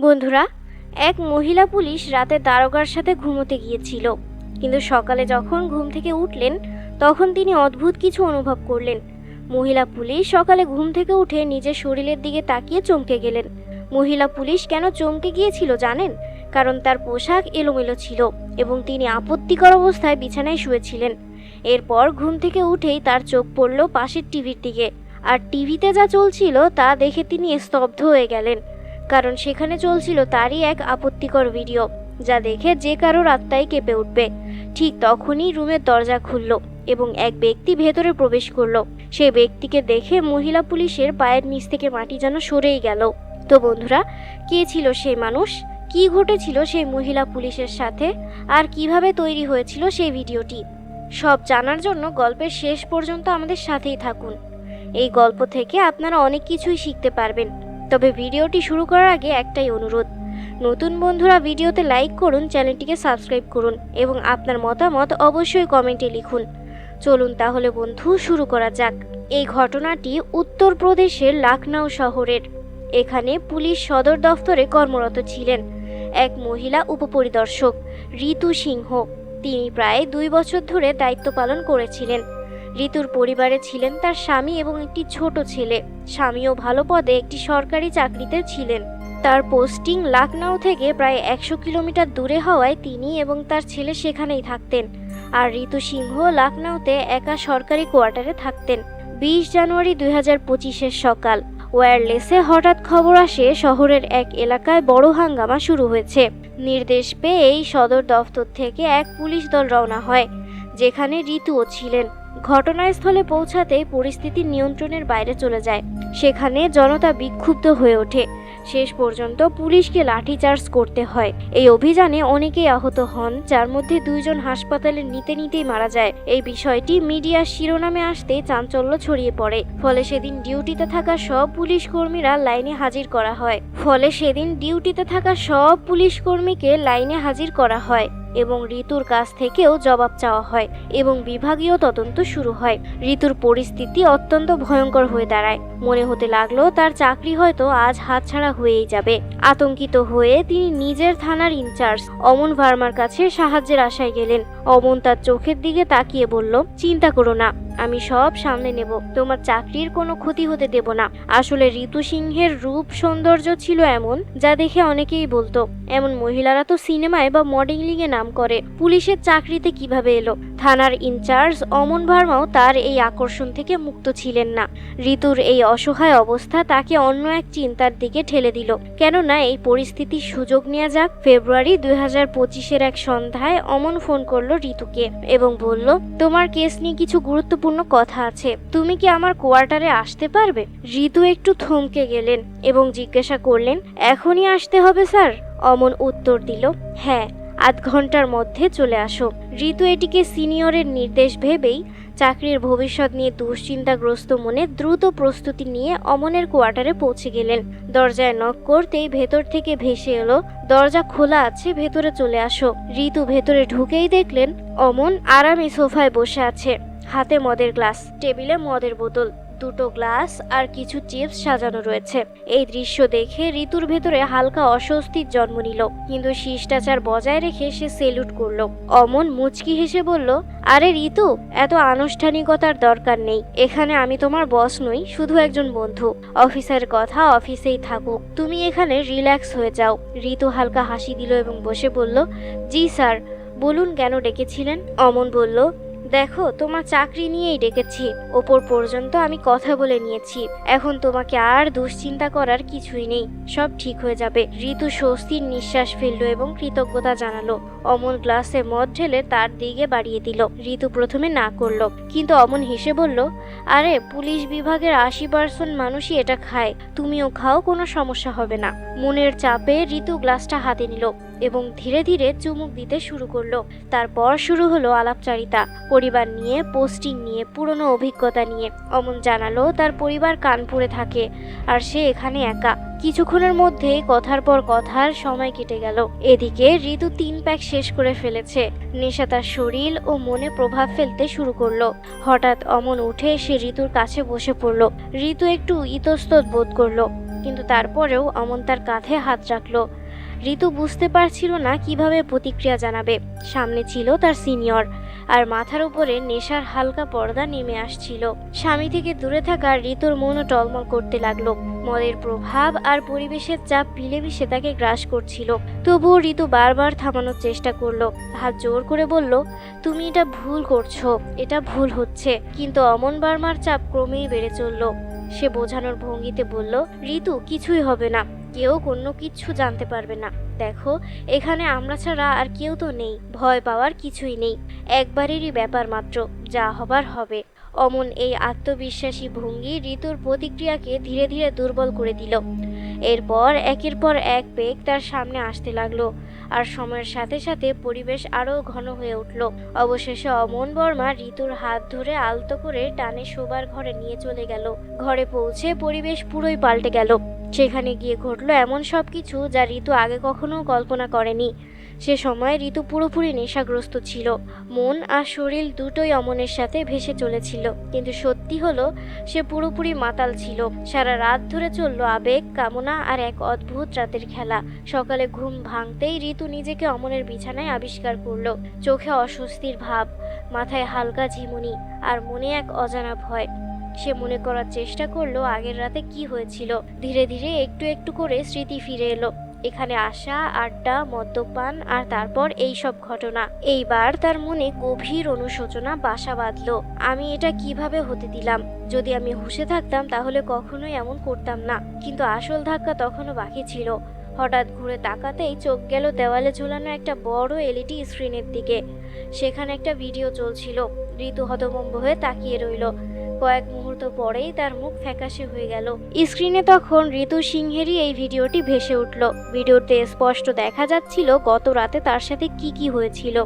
বন্ধুরা, এক মহিলা পুলিশ রাতে দারোগার সাথে ঘুমোতে গিয়েছিল। কিন্তু সকালে যখন ঘুম থেকে উঠলেন, তখন তিনি অদ্ভুত কিছু অনুভব করলেন। মহিলা পুলিশ সকালে ঘুম থেকে উঠে নিজের শরীরের দিকে তাকিয়ে চমকে গেলেন। মহিলা পুলিশ কেন চমকে গিয়েছিল জানেন? কারণ তার পোশাক এলোমেলো ছিল এবং তিনি আপত্তিকর অবস্থায় বিছানায় শুয়েছিলেন। এরপর ঘুম থেকে উঠেই তার চোখ পড়ল পাশের টিভির দিকে। আর টিভিতে যা চলছিল তা দেখে তিনি স্তব্ধ হয়ে গেলেন। কারণ সেখানে চলছিল তারই এক আপত্তিকর ভিডিও, যা দেখে যে কারোর আত্মাই কেঁপে উঠবে। ঠিক তখনই রুমের দরজা খুলল এবং এক ব্যক্তি ভেতরে প্রবেশ করল। সেই ব্যক্তিকে দেখে মহিলা পুলিশের পায়ের নিচ থেকে মাটি যেন সরেই গেল। তো বন্ধুরা, কে ছিল সেই মানুষ? কি ঘটেছিল সেই মহিলা পুলিশের সাথে? আর কীভাবে তৈরি হয়েছিল সেই ভিডিওটি? সব জানার জন্য গল্পের শেষ পর্যন্ত আমাদের সাথেই থাকুন। এই গল্প থেকে আপনারা অনেক কিছুই শিখতে পারবেন। তবে ভিডিওটি শুরু করার আগে একটাই অনুরোধ। নতুন বন্ধুরা ভিডিওতে লাইক করুন, চ্যানেলটিকে সাবস্ক্রাইব করুন এবং আপনার মতামত অবশ্যই কমেন্টে লিখুন। চলুন তাহলে বন্ধু, শুরু করা যাক। এই ঘটনাটি উত্তরপ্রদেশের লাখনৌ শহরের। এখানে পুলিশ সদর দফতরে কর্মরত ছিলেন এক মহিলা উপপরিদর্শক, ঋতু সিংহ। তিনি প্রায় দুই বছর ধরে দায়িত্ব পালন করেছিলেন। ঋতুর পরিবারে ছিলেন তার স্বামী এবং একটি ছোট ছেলে। স্বামীও ভালো পদে একটি সরকারি চাকরিতে ছিলেন। তার পোস্টিং লাখনৌ থেকে প্রায় একশো কিলোমিটার দূরে হওয়ায় তিনি এবং তার ছেলে সেখানেই থাকতেন। আর ঋতু সিংহ লাখনৌতে একা সরকারি কোয়ার্টারে থাকতেন। বিশ জানুয়ারি দুই হাজার পঁচিশের সকাল, ওয়্যারলেসে হঠাৎ খবর আসে শহরের এক এলাকায় বড় হাঙ্গামা শুরু হয়েছে। নির্দেশ পেয়েই সদর দফতর থেকে এক পুলিশ দল রওনা হয়, যেখানে ঋতুও ছিলেন। ঘটনাস্থলে পৌঁছাতেই পরিস্থিতি নিয়ন্ত্রণের বাইরে চলে যায়। সেখানে জনতা বিক্ষুব্ধ হয়ে ওঠে। শেষ পর্যন্ত পুলিশকে লাঠিচার্জ করতে হয়। এই অভিযানে অনেকেই আহত হন, যার মধ্যে দুইজন হাসপাতালে নিতে নিতেই মারা যায়। এই বিষয়টি মিডিয়ার শিরোনামে আসতে চাঞ্চল্য ছড়িয়ে পড়ে। ফলে সেদিন ডিউটিতে থাকা সব পুলিশ কর্মীরা লাইনে হাজির করা হয়। ফলে সেদিন ডিউটিতে থাকা সব পুলিশ কর্মীকে লাইনে হাজির করা হয়। এবং ঋতুর কাছ থেকেও জবাব চাওয়া হয় এবং বিভাগীয় তদন্ত শুরু হয়। ঋতুর পরিস্থিতি অত্যন্ত ভয়ঙ্কর হয়ে দাঁড়ায়। মনে হতে লাগল তার চাকরি হয়তো আজ হাতছাড়া হয়েই যাবে। আতঙ্কিত হয়ে তিনি নিজের থানার ইনচার্জ অমন ভার্মার কাছে সাহায্যের আশায় গেলেন। অমন তার চোখের দিকে তাকিয়ে বলল, চিন্তা করো না। আমি সব সামনে নেব। তোমার চাকরির কোনো ক্ষতি হতে দেব না। আসলে ঋতু সিংহের রূপ সৌন্দর্য ছিল এমন, যা দেখে অনেকেই বলতো। এমন মহিলারা তো সিনেমায় বা মডেলিং এ নাম করে। পুলিশের চাকরিতে কীভাবে এলো? থানার ইনচার্জ অমন ভার্মাও তার এই আকর্ষণ থেকে মুক্ত ছিলেন না। ঋতুর এই অসহায় অবস্থা তাকে অন্য এক চিন্তার দিকে ঠেলে দিল। কেননা এই পরিস্থিতির সুযোগ নেওয়া যাক, ফেব্রুয়ারি দুই হাজার পঁচিশের এক সন্ধ্যায় অমন ফোন করল ঋতুকে এবং বলল, তোমার কেস নিয়ে কিছু গুরুত্বপূর্ণ কথা আছে। তুমি কি আমার কোয়ার্টারে আসতে পারবে? ঋতু একটু থমকে গেলেন এবং জিজ্ঞাসা করলেন, এখনই আসতে হবে, স্যার? অমন উত্তর দিল হ্যাঁ আধ ঘণ্টার মধ্যে চলে আসো। ঋতু এটিকে সিনিয়রের নির্দেশ ভেবেই চাকরির ভবিষ্যৎ নিয়ে দুশ্চিন্তাগ্রস্ত মনে দ্রুত প্রস্তুতি নিয়ে অমনের কোয়ার্টারে পৌঁছে গেলেন। দরজায় নক করতেই ভেতর থেকে ভেসে এলো, দরজা খোলা আছে, ভেতরে চলে আসো। ঋতু ভেতরে ঢুকেই দেখলেন, অমন আরামে সোফায় বসে আছে। হাতে মদের গ্লাস, টেবিলে মদের বোতল, দুটো গ্লাস আর কিছু চিপস সাজানো রয়েছে। এই দৃশ্য দেখে ঋতুর ভেতরে হালকা অস্বস্তির জন্ম নিল, কিন্তু শিষ্টাচার বজায় রেখে সে সেলুট করল। অমন মুচকি হেসে বলল, আরে ঋতু, এত আনুষ্ঠানিকতার দরকার নেই। এখানে আমি তোমার বস নই, শুধু একজন বন্ধু। অফিসের কথা অফিসেই থাকুক। তুমি এখানে রিল্যাক্স হয়ে যাও। ঋতু হালকা হাসি দিল এবং বসে বলল, জি স্যার। বলুন কেন ডেকেছিলেন? অমন বলল দেখো, তোমার চাকরি নিয়েই ডেকেছি। ওপর পর্যন্ত আমি কথা বলে নিয়েছি। এখন তোমাকে আর দুশ্চিন্তা করার কিছুই নেই। সব ঠিক হয়ে যাবে। ঋতু স্বস্তির নিঃশ্বাস ফেলল এবং কৃতজ্ঞতা জানালো। অমন গ্লাসে মদ ঢেলে তার দিকে বাড়িয়ে দিল। ঋতু প্রথমে না করল, কিন্তু অমন হেসে বলল, আরে, পুলিশ বিভাগের আশি পার্সেন্ট মানুষই এটা খায়। তুমিও খাও, কোনো সমস্যা হবে না। মনের চাপে ঋতু গ্লাসটা হাতে নিল। এবং ধীরে ধীরে চুমুক দিতে শুরু করল। তারপর শুরু হলো আলাপচারিতা, পরিবার নিয়ে, পোস্টিং নিয়ে, পুরনো অভিজ্ঞতা নিয়ে। অমন জানালো তার পরিবার কানপুরে থাকে, আর সে এখানে একা। কিছুক্ষণের মধ্যেই কথার পর কথার সময় কেটে গেল। এদিকে ঋতু তিন প্যাক শেষ করে ফেলেছে। নেশা তার শরীর ও মনে প্রভাব ফেলতে শুরু করল। হঠাৎ অমন উঠে সে ঋতুর কাছে বসে পড়ল। ঋতু একটু ইতস্তত বোধ করল, কিন্তু তারপরেও অমন তার কাঁধে হাত রাখল। ঋতু বুঝতে পারছিল না কীভাবে প্রতিক্রিয়া জানাবে। সামনে ছিল তার সিনিয়র, আর মাথার উপরে নেশার হালকা পর্দা নেমে আসছিল। স্বামী থেকে দূরে থাকা ঋতুর মনও টলমল করতে লাগল। মদের প্রভাব আর পরিবেশের চাপ মিলেমিশে তাকে গ্রাস করছিল। তবুও ঋতু বারবার থামানোর চেষ্টা করল। হাত জোর করে বলল, তুমি এটা ভুল করছ, এটা ভুল হচ্ছে। কিন্তু অমন বার্মার চাপ ক্রমেই বেড়ে চলল। সে বোঝানোর ভঙ্গিতে বলল, ঋতু, কিছুই হবে না। কেউ কোনো কিছু জানতে পারবে না। দেখো, এখানে আমরা ছাড়া আর কেউ তো নেই, ভয় পাওয়ার কিছুই নেই। একবারেরই ব্যাপার মাত্র, যা হবার হবে। অমন এই আত্মবিশ্বাসী ভঙ্গি ঋতুর প্রতিক্রিয়াকে ধীরে ধীরে দুর্বল করে দিল। এরপর, একের পর এক বেগ তার সামনে আসতে লাগল আর সময়ের সাথে সাথে পরিবেশ আরও ঘন হয়ে উঠল। অবশেষে অমন বর্মা ঋতুর হাত ধরে আলতো করে টানে শোবার ঘরে নিয়ে চলে গেল। ঘরে পৌঁছে পরিবেশ পুরোই পাল্টে গেল। সেখানে গিয়ে ঘটলো এমন সব কিছু যা ঋতু আগে কখনো কল্পনা করেনি। সে সময় ঋতু পুরোপুরি নেশাগ্রস্ত ছিল। মন আর শরীর দুটোই অমনের সাথে ভেসে চলেছিল। কিন্তু সত্যি হলো, সে পুরোপুরি মাতাল ছিল। সারা রাত ধরে চলল আবেগ, কামনা আর এক অদ্ভুত রাতের খেলা। সকালে ঘুম ভাঙতেই ঋতু নিজেকে অমনের বিছানায় আবিষ্কার করল। চোখে অস্বস্তির ভাব, মাথায় হালকা ঝিমুনি আর মনে এক অজানা ভয়। সে মনে করার চেষ্টা করল আগের রাতে কি হয়েছিল। ধীরে ধীরে একটু একটু করে স্মৃতি ফিরে এলো। এখানে আসা, আড্ডা, মদ্যপান আর তারপর এই সব ঘটনা। এইবার তার মনে গভীর অনুশোচনা বাসা বাঁধলো। আমি এটা কীভাবে হতে দিলাম? যদি আমি হুঁশে থাকতাম তাহলে কখনোই এমন করতাম না। কিন্তু আসল ধাক্কা তখনও বাকি ছিল। হঠাৎ ঘুরে তাকাতেই চোখ গেল দেওয়ালে ঝোলানো একটা বড় এলইডি স্ক্রিনের দিকে। সেখানে একটা ভিডিও চলছিল। ঋতু হতভম্ব হয়ে তাকিয়ে রইল। কয়েক মুহূর্ত পরেই তার মুখ ফ্যাকাশে হয়ে গেল। স্ক্রিনে তখন ঋতু সিংহেরই এই ভিডিওটি ভেসে উঠল। ভিডিওতে স্পষ্ট দেখা যাচ্ছিল গত রাতে তার সাথে কি কি হয়েছিল।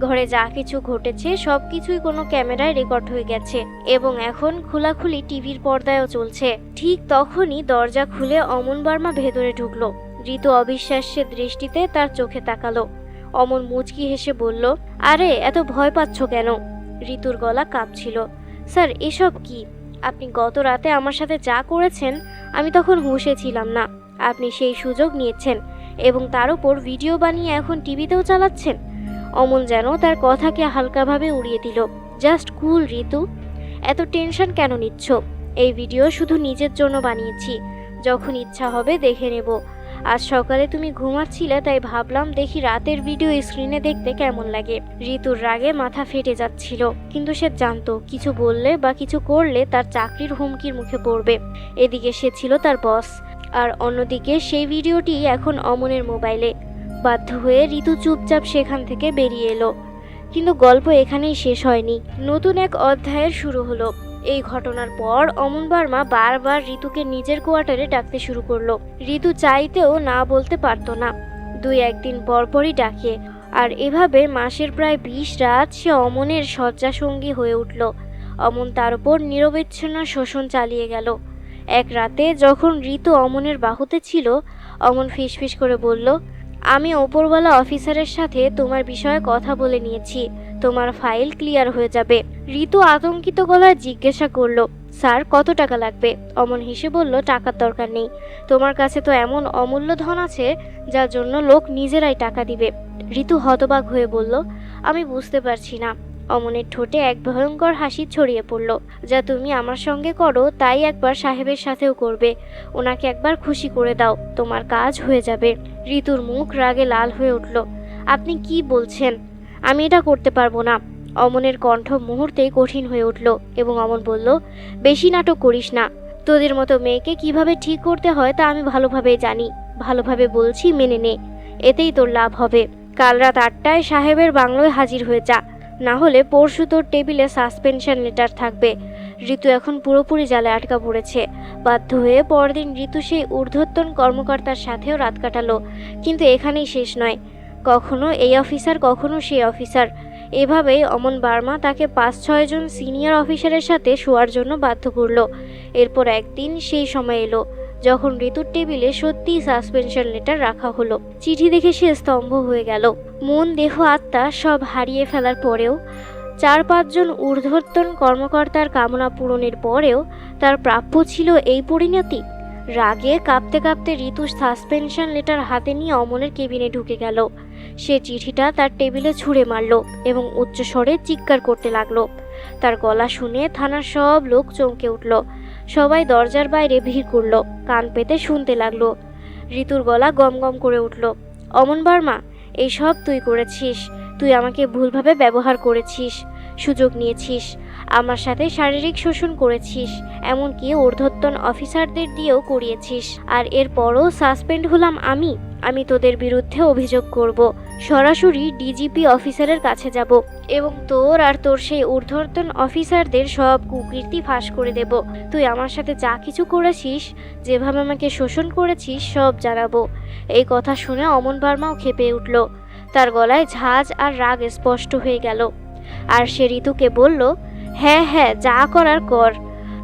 ঘরে যা কিছু ঘটেছে সব কিছুই কোনো ক্যামেরায় রেকর্ড হয়ে গেছে এবং এখন খোলাখুলি টিভির পর্দায়ও চলছে। ঠিক তখনই দরজা খুলে অমন বর্মা ভেতরে ঢুকলো। ঋতু অবিশ্বাস্যের দৃষ্টিতে তার চোখে তাকালো। অমন মুচকি হেসে বলল, আরে, এত ভয় পাচ্ছ কেন? ঋতুর গলা কাঁপছিল। স্যার, এসব কি? আপনি গত রাতে আমার সাথে যা করেছেন, আমি তখন হুঁশে ছিলাম না। আপনি সেই সুযোগ নিয়েছেন এবং তার উপর ভিডিও বানিয়ে এখন টিভিতেও চালাচ্ছেন। অমন যেন তার কথাকে হালকাভাবে উড়িয়ে দিল। Just cool, Ritu. এত টেনশন কেন নিচ্ছ? এই ভিডিও শুধু নিজের জন্য বানিয়েছি। যখন ইচ্ছা হবে দেখে নেব। আজ সকালে তুমি ঘুমাচ্ছিলে, তাই ভাবলাম দেখি রাতের ভিডিও স্ক্রিনে দেখতে কেমন লাগে। ঋতুর রাগে মাথা ফেটে যাচ্ছিল, কিন্তু সে জানতো কিছু বললে বা কিছু করলে তার চাকরির হুমকির মুখে পড়বে। এদিকে সে ছিল তার বস আর অন্যদিকে সেই ভিডিওটি এখন অমনের মোবাইলে বাধ্য হয়ে ঋতু চুপচাপ সেখান থেকে বেরিয়ে এলো। কিন্তু গল্প এখানেই শেষ হয়নি। নতুন এক অধ্যায়ের শুরু হলো। এই ঘটনার পর অমন বার্মা বারবার ঋতুকে নিজের কোয়ার্টারে ডাকতে শুরু করল। ঋতু চাইতেও না বলতে পারতো না। দুই একদিন পরপরই ডাকে। আর এভাবে মাসের প্রায় বিশ রাত সে অমনের শয্যাসঙ্গী হয়ে উঠল। অমন তার উপর নিরবিচ্ছিন্ন শোষণ চালিয়ে গেল। এক রাতে যখন ঋতু অমনের বাহুতে ছিল, অমন ফিসফিস করে বলল, আমি ওপরওয়ালা অফিসারের সাথে তোমার বিষয়ে কথা বলে নিয়েছি। তোমার ফাইল ক্লিয়ার হয়ে যাবে। ঋতু আতঙ্কিত গলায় জিজ্ঞাসা করল, স্যার, কত টাকা লাগবে? অমন হেসে বলল, টাকার দরকার নেই। তোমার কাছে তো এমন অমূল্য ধন আছে, যার জন্য লোক নিজেরাই টাকা দিবে। ঋতু হতবাক হয়ে বলল, আমি বুঝতে পারছি না। অমনের ঠোঁটে এক ভয়ঙ্কর হাসি ছড়িয়ে পড়ল, যা তুমি আমার সঙ্গে করো, তাই একবার সাহেবের সাথেও করবে। ওনাকে একবার খুশি করে দাও, তোমার কাজ হয়ে যাবে। ঋতুর মুখ রাগে লাল হয়ে উঠল, আপনি কি বলছেন? আমি এটা করতে পারব না। অমনের কণ্ঠ মুহূর্তেই কঠিন হয়ে উঠল এবং অমন বলল, বেশি নাটক করিস না। তোদের মতো মেয়েকে কীভাবে ঠিক করতে হয় তা আমি ভালোভাবে জানি। ভালোভাবে বলছি মেনে নে। এতেই তোর লাভ হবে। কাল রাত আটটায় সাহেবের বাংলোয় হাজির হয়ে যা। না হলে পরশু তোর টেবিলে সাসপেনশন লেটার থাকবে। ঋতু এখন পুরোপুরি জালে আটকা পড়েছে। বাধ্য হয়ে পরদিন ঋতু সেই ঊর্ধ্বতন কর্মকর্তার সাথেও রাত কাটালো। কিন্তু এখানেই শেষ নয়। কখনো এই অফিসার, কখনো সেই অফিসার। এভাবেই অমন বার্মা তাকে পাঁচ ছয়জন সিনিয়র অফিসারের সাথে শোয়ার জন্য বাধ্য করল। এরপর একদিন সেই সময় এলো, যখন ঋতুর টেবিলে সত্যিই সাসপেনশন লেটার রাখা হলো। চিঠি দেখে সে স্তম্ভ হয়ে গেল। মন, দেহ, আত্মা সব হারিয়ে ফেলার পরেও, চার পাঁচজন ঊর্ধ্বতন কর্মকর্তার কামনা পূরণের পরেও তার প্রাপ্য ছিল এই পরিণতি। রাগে কাঁপতে কাঁপতে ঋতু সাসপেনশন লেটার হাতে নিয়ে অমনের কেবিনে ঢুকে গেল। সে চিঠিটা তার টেবিলে ছুঁড়ে মারল এবং উচ্চস্বরে চিৎকার করতে লাগল। তার গলা শুনে থানার সব লোক চমকে উঠল। সবাই দরজার বাইরে ভিড় করল, কান পেতে শুনতে লাগল। ঋতুর গলা গম গম করে উঠল, অমন বর্মা এইসব তুই করেছিস। তুই আমাকে ভুলভাবে ব্যবহার করেছিস, সুযোগ নিয়েছিস। আমার সাথে শারীরিক শোষণ করেছিস, এমনকি ঊর্ধ্বতন অফিসারদের দিয়েও করিয়েছিস। আর এরপরও সাসপেন্ড হলাম আমি আমি তোদের বিরুদ্ধে অভিযোগ করব। সরাসরি ডিজিপি অফিসারের কাছে যাব এবং তোর আর তোর সেই ঊর্ধ্বতন অফিসারদের সব কুকীর্তি ফাঁস করে দেব। তুই আমার সাথে যা কিছু করেছিস, যেভাবে আমাকে শোষণ করেছিস, সব জানাব। এই কথা শুনে অমন বার্মাও খেপে উঠল। তার গলায় ঝাঁজ আর রাগ স্পষ্ট হয়ে গেল। আর সে ঋতুকে বলল হ্যাঁ হ্যাঁ যা করার কর।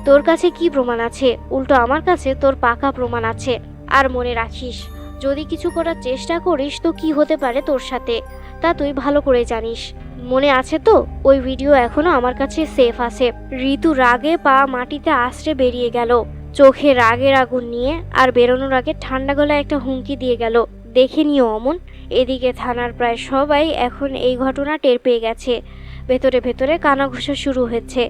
তোর কাছে কি প্রমাণ আছে? উল্টো আমার কাছে তোর পাকা প্রমাণ আছে। আর মনে রাখিস, যদি কিছু করার চেষ্টা করিস তো কি হতে পারে তোর সাথে? তা তুই ভালো করে জানিস। মনে আছে তো? ওই ভিডিও এখনও আমার কাছে সেফ আছে। ঋতু রাগে পা মাটিতে আশ্রে বেরিয়ে গেল। চোখে রাগের আগুন নিয়ে আর বেরোনোর আগে ঠান্ডা গলায় একটা হুমকি দিয়ে গেল। দেখে নিও অমন। এদিকে থানার প্রায় সবাই এখন এই ঘটনা টের পেয়ে গেছে। ভেতরে ভেতরে কানাঘুষা শুরু হয়েছে।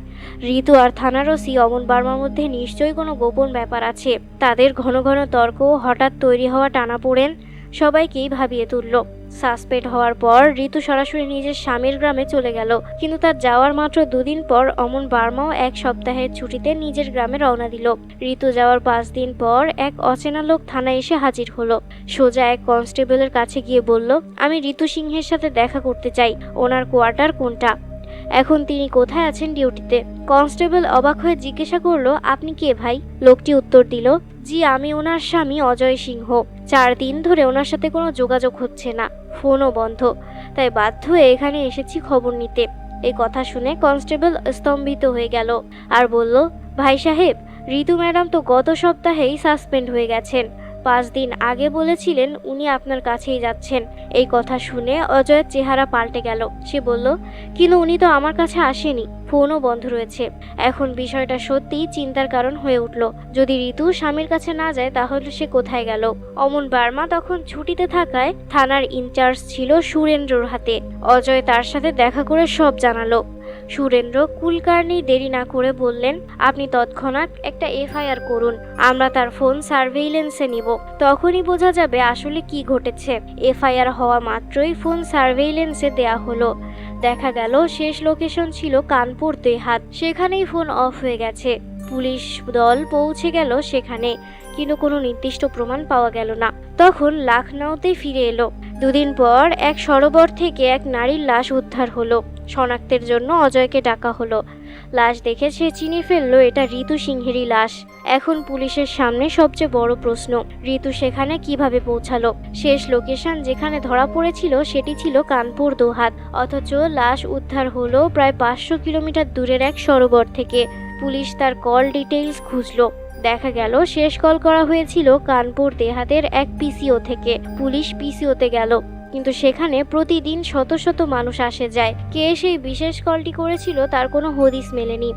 ঋতু আর থানার ওসি অমন বার্মার মধ্যে নিশ্চয়ই কোনো গোপন ব্যাপার আছে। তাদের ঘন ঘন তর্ক হঠাৎ তৈরি হওয়া টানাপোড়েন সবাইকেই ভাবিয়ে তুলল। সাসপেন্ড হওয়ার পর ঋতু সরাসরি নিজের স্বামীর গ্রামে চলে গেল। কিন্তু তার যাওয়ার মাত্র দুদিন পর অমন বার্মাও এক সপ্তাহের ছুটিতে নিজের গ্রামে রওনা দিল। ঋতু যাওয়ার পাঁচ দিন পর এক অচেনা লোক থানায় এসে হাজির হলো। সোজা এক কনস্টেবলের কাছে গিয়ে বলল, আমি ঋতু সিংহের সাথে দেখা করতে চাই। ওনার কোয়ার্টার কোনটা? এখন তিনি কোথায় আছেন ডিউটিতে? কনস্টেবল অবাক হয়ে জিজ্ঞাসা করল, আপনি কে ভাই? লোকটি উত্তর দিল, জি, আমি ওনার স্বামী অজয় সিংহ। চার দিন ধরে ওনার সাথে কোনো যোগাযোগ হচ্ছে না, ফোনও বন্ধ। তাই বাধ্য হয়ে এখানে এসেছি খবর নিতে। এই কথা শুনে কনস্টেবল স্তম্ভিত হয়ে গেল আর বলল, ভাই সাহেব, ঋতু ম্যাডাম তো গত সপ্তাহেই সাসপেন্ড হয়ে গেছেন। পাঁচ দিন আগে বলেছিলেন উনি আপনার কাছেই যাচ্ছেন। এই কথা শুনে অজয়ের চেহারা পাল্টে গেল। সে বলল, কিন্তু উনি তো আমার কাছে আসেনি। ফোনও বন্ধ রয়েছে। এখন বিষয়টা সত্যিই চিন্তার কারণ হয়ে উঠল। যদি ঋতু স্বামীর কাছে না যায়, তাহলে সে কোথায় গেল? অমন বার্মা তখন ছুটিতে থাকায় থানার ইনচার্জ ছিল সুরেন্দ্রর হাতে। অজয় তার সাথে দেখা করে সব জানালো। সুরেন্দ্র কুলকার্নি দেরি না করে বললেন, আপনি তৎক্ষণাৎ একটা এফআইআর করুন, আমরা তার ফোন সার্ভেইলেন্সে নিব। তখনই বোঝা যাবে আসলে কি ঘটেছে। এফআইআর হওয়া মাত্রই ফোন সার্ভেইলেন্সে দেয়া হলো। দেখা গেল শেষ লোকেশন ছিল কানপুর দেহাত। সেখানেই ফোন অফ হয়ে গেছে। পুলিশ দল পৌঁছে গেল সেখানে, কিন্তু কোনো নির্দিষ্ট প্রমাণ পাওয়া গেল না। তখন লাখনৌতে ফিরে এলো। দুদিন পর এক সরোবর থেকে এক নারীর লাশ উদ্ধার হলো। শনাক্তের জন্য অজয়কে ডাকা হলো। লাশ দেখে সে চিনে ফেলল, এটা ঋতু সিংহেরই লাশ। এখন পুলিশের সামনে সবচেয়ে বড় প্রশ্ন, ঋতু সেখানে কীভাবে পৌঁছালো? শেষ লোকেশন যেখানে ধরা পড়েছিল সেটি ছিল কানপুর দোহাত। অথচ লাশ উদ্ধার হলো প্রায় পাঁচশো কিলোমিটার দূরের এক সরোবর থেকে। পুলিশ তার কল ডিটেইলস খুঁজলো। দেখা গেল, শেষ কল করা হয়েছিল কানপুর দেহাতের এক পিসিও থেকে। পুলিশ পিসিওতে গেল। কিন্তু সেখানে প্রতিদিন শত শত মানুষ আসে যায়। কে সেই বিশেষ কলটি করেছিল তার কোনো হদিস মেলেনি।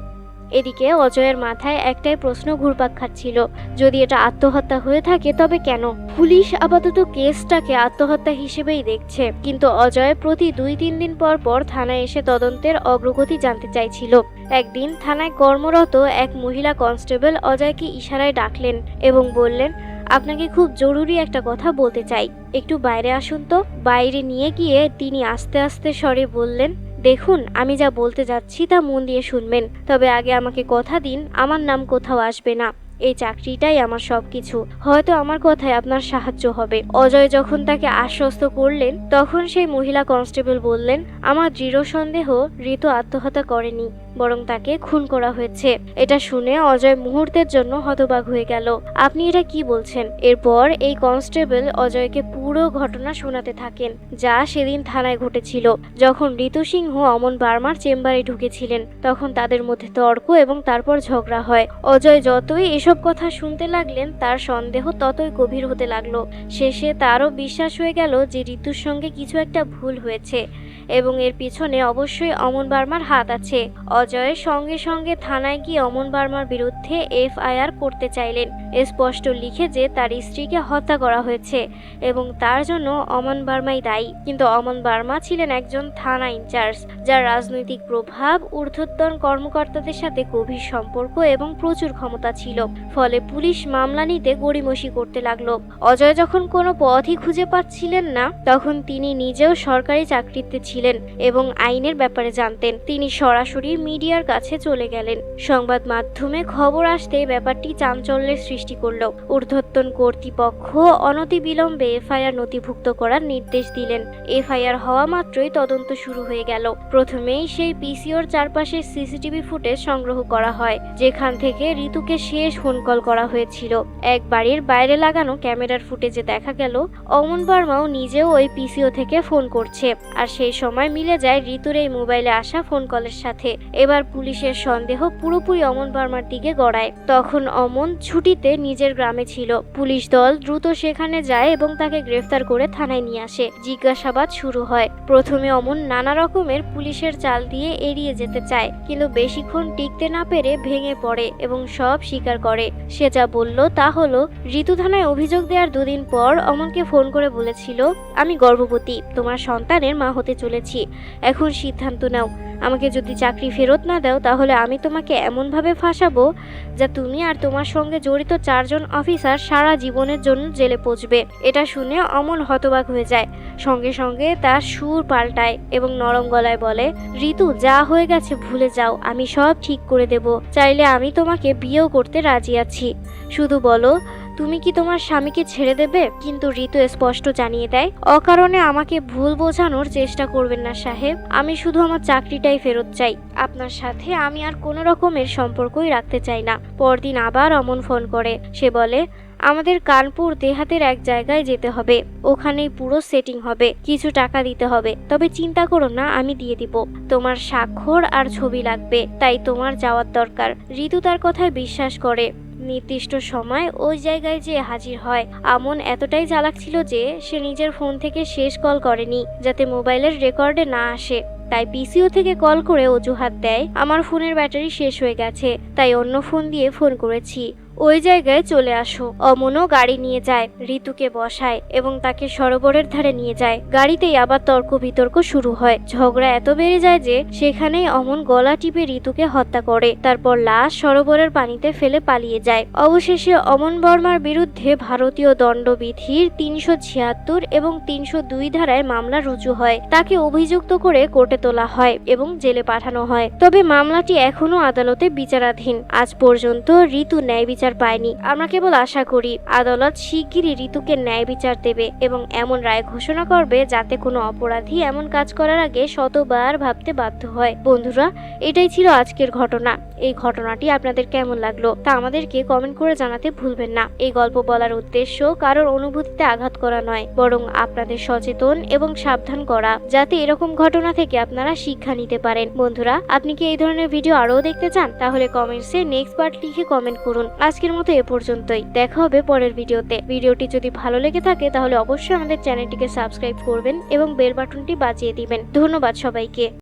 এদিকে অজয়ের মাথায় একটাই প্রশ্ন ঘুরপাক খাচ্ছিল, যদি এটা আত্মহত্যা হয়ে থাকে তবে কেন? পুলিশ আপাতত কেসটাকে আত্মহত্যা হিসেবেই দেখছে, কিন্তু অজয় প্রতি দুই তিন দিন পর পর থানায় এসে তদন্তের অগ্রগতি জানতে চাইছিল। একদিন থানায় কর্মরত এক মহিলা কনস্টেবল অজয়কে ইশারায় ডাকলেন এবং বললেন আপনাকে খুব জরুরি একটা কথা বলতে চাই। একটু বাইরে আসুন তো। বাইরে নিয়ে গিয়ে তিনি আস্তে আস্তে স্বরে বললেন, দেখুন, আমি যা বলতে যাচ্ছি তা মন দিয়ে শুনবেন। তবে আগে আমাকে কথা দিন, আমার নাম কোথাও আসবে না। এই চাকরিটাই আমার সব কিছু হয়তো আমার কথায় আপনার সাহায্য হবে। অজয় যখন তাকে আশ্বস্ত করলেন, তখন সেই মহিলা কনস্টেবল বললেন, আমার দৃঢ় সন্দেহ, ঋতু আত্মহত্যা করেনি। বরং তাকে খুন করা হয়েছে। এটা শুনে অজয় মুহূর্তের জন্য হতবাক হয়ে গেল। আপনি এটা কি বলছেন? এরপর এই কনস্টেবল অজয়কে পুরো ঘটনা শোনাতে থাকেন, যা সেদিন থানায় ঘটেছিল। যখন ঋতু সিংহ অমন বার্মার চেম্বারে ঢুকেছিলেন, তখন তাদের মধ্যে তর্ক এবং তারপর ঝগড়া হয়। অজয় যতই এসব কথা শুনতে লাগলেন, তার সন্দেহ ততই গভীর হতে লাগল। শেষে তারও বিশ্বাস হয়ে গেল যে ঋতুর সঙ্গে কিছু একটা ভুল হয়েছে। এবং এর পিছনে অবশ্যই অমন বার্মার হাত আছে। অজয়ের সঙ্গে সঙ্গে থানায় গিয়ে অমন বার্মার বিরুদ্ধে এফআইআর করতে চাইলেন। স্পষ্ট লিখে যে তার স্ত্রীকে হত্যা করা হয়েছে এবং তার জন্য অমন বার্মাই দায়ী। কিন্তু অমন বার্মা ছিলেন একজন থানা ইনচার্জ, যার রাজনৈতিক প্রভাব, ঊর্ধ্বতন কর্মকর্তাদের সাথে গভীর সম্পর্ক এবং প্রচুর ক্ষমতা ছিল। ফলে পুলিশ মামলা নিতে গড়িমসি করতে লাগল। অজয় যখন কোনো পথই খুঁজে পাচ্ছিলেন না, তখন তিনি নিজেও সরকারি চাকরিতে ছিলেন এবং আইনের ব্যাপারে জানতেন। তিনি সরাসরি মিডিয়ার কাছে চলে গেলেন। সংবাদ মাধ্যমে খবর আসতে ব্যাপারটি চাঞ্চল্যের সৃষ্টি করল। ঊর্ধ্বতন কর্তৃপক্ষ অনতিবিলম্বে এফআইআর নথিভুক্ত করার নির্দেশ দিলেন। এফআইআর হওয়া মাত্রই তদন্ত শুরু হয়ে গেল। প্রথমেই সেই পিসিওর চারপাশে সিসিটিভি ফুটেজ সংগ্রহ করা হয়, যেখান থেকে ঋতুকে শেষ ফোন কল করা হয়েছিল। এক বাড়ির বাইরে লাগানো ক্যামেরার ফুটেজে দেখা গেল, অমন বর্মাও নিজেও ওই পিসিও থেকে ফোন করছে। আর সেই সময় মিলে যায় ঋতুর এই মোবাইলে আসা ফোন কলের সাথে। এবার পুলিশের সন্দেহ পুরোপুরি অমন বর্মার দিকে গড়ায়। তখন অমন ছুটিতে নিজের গ্রামে ছিল। পুলিশ দল দ্রুত সেখানে যায় এবং তাকে গ্রেফতার করে থানায় নিয়ে আসে। জিজ্ঞাসাবাদ শুরু হয়। প্রথমে অমন নানা রকমের পুলিশের চাল দিয়ে এড়িয়ে যেতে চায়, কিন্তু বেশিক্ষণ টিকতে না পেরে ভেঙে পড়ে এবং সব স্বীকার করে। সে যা বলল তা হলো, ঋতু থানায় অভিযোগ দেওয়ার দুদিন পর অমনকে ফোন করে বলেছিল, আমি গর্ভবতী, তোমার সন্তানের মা হতে চলেছি এখন সিদ্ধান্ত নাও। আমাকে যদি চাকরি ফেরত না দাও, তাহলে আমি তোমাকে এমনভাবে ফাঁসাবো যা তুমি আর তোমার সঙ্গে জড়িত চারজন অফিসার সারা জীবনের জন্য জেলে পচবে। এটা শুনে অমল হতবাক হয়ে যায়। সঙ্গে সঙ্গে তার সুর পাল্টায় এবং নরম গলায় বলে, ঋতু, যা হয়ে গেছে ভুলে যাও। আমি সব ঠিক করে দেব। চাইলে আমি তোমাকে বিয়েও করতে রাজি আছি। শুধু বলো তুমি কি তোমার স্বামীকে ছেড়ে দেবে? কিন্তু ঋতু স্পষ্ট জানিয়ে দেয়, অকারণে আমাকে ভুল বোঝানোর চেষ্টা করবেন না সাহেব। আমি শুধু আমার চাকরিটাই ফেরত চাই। আপনার সাথে আমি আর কোনো রকমের সম্পর্কই রাখতে চাই না। পরদিন আবার অমন ফোন করে। সে বলে, আমাদের কানপুর দেহাতের এক জায়গায় যেতে হবে। ওখানেই পুরো সেটিং হবে। কিছু টাকা দিতে হবে। তবে চিন্তা করো না, আমি দিয়ে দিব। তোমার স্বাক্ষর আর ছবি লাগবে, তাই তোমার যাওয়ার দরকার। ঋতু তার কথায় বিশ্বাস করে। নির্দিষ্ট সময় ওই জায়গায় যে হাজির হয়। আমন এতটাই চালাক ছিল যে সে নিজের ফোন থেকে শেষ কল করেনি, যাতে মোবাইলের রেকর্ডে না আসে। তাই পিসিও থেকে কল করে অজুহাত দেয়, আমার ফোনের ব্যাটারি শেষ হয়ে গেছে, তাই অন্য ফোন দিয়ে ফোন করেছি। ওই জায়গায় চলে আসো। অমনও গাড়ি নিয়ে যায়, ঋতুকে বসায় এবং তাকে সরোবরের ধারে নিয়ে যায়। গাড়িতেই আবার তর্ক বিতর্ক শুরু হয়। ঝগড়া এত বেড়ে যায় যে সেখানেই অমন গলা টিপে ঋতুকে হত্যা করে। তারপর লাশ সরোবরের পানিতে ফেলে পালিয়ে যায়। অবশেষে অমন বর্মার বিরুদ্ধে ভারতীয় দণ্ডবিধির তিনশো ছিয়াত্তর এবং তিনশো দুই ধারায় মামলা রুজু হয়। তাকে অভিযুক্ত করে কোর্টে তোলা হয় এবং জেলে পাঠানো হয়। তবে মামলাটি এখনও আদালতে বিচারাধীন। আজ পর্যন্ত ঋতু ন্যায় বিচার পায়নি। আমরা কেবল আশা করি, আদালত শিগগিরই ঋতুকে ন্যায় বিচার দেবে এবং এমন রায় ঘোষণা করবে যাতে কোনো অপরাধী এমন কাজ করার আগে শতবার ভাবতে বাধ্য হয়। বন্ধুরা, এটাই ছিল আজকের ঘটনা। এই ঘটনাটি আপনাদের কেমন লাগল তা আমাদেরকে কমেন্ট করে জানাতে ভুলবেন না। এই গল্প বলার উদ্দেশ্য কারোর অনুভূতিতে আঘাত করা নয়, বরং আপনাদের সচেতন এবং সাবধান করা, যাতে এরকম ঘটনা থেকে আপনারা শিক্ষা নিতে পারেন। বন্ধুরা, আপনি কি এই ধরনের ভিডিও আরও দেখতে চান? তাহলে কমেন্টসে নেক্সট পার্ট লিখে কমেন্ট করুন। আজকের মতো এ পর্যন্তই। দেখা হবে পরের ভিডিওতে। ভিডিওটি যদি ভালো লেগে থাকে, তাহলে অবশ্যই আমাদের চ্যানেলটিকে সাবস্ক্রাইব করবেন এবং বেল বাটনটি বাজিয়ে দিবেন। ধন্যবাদ সবাইকে।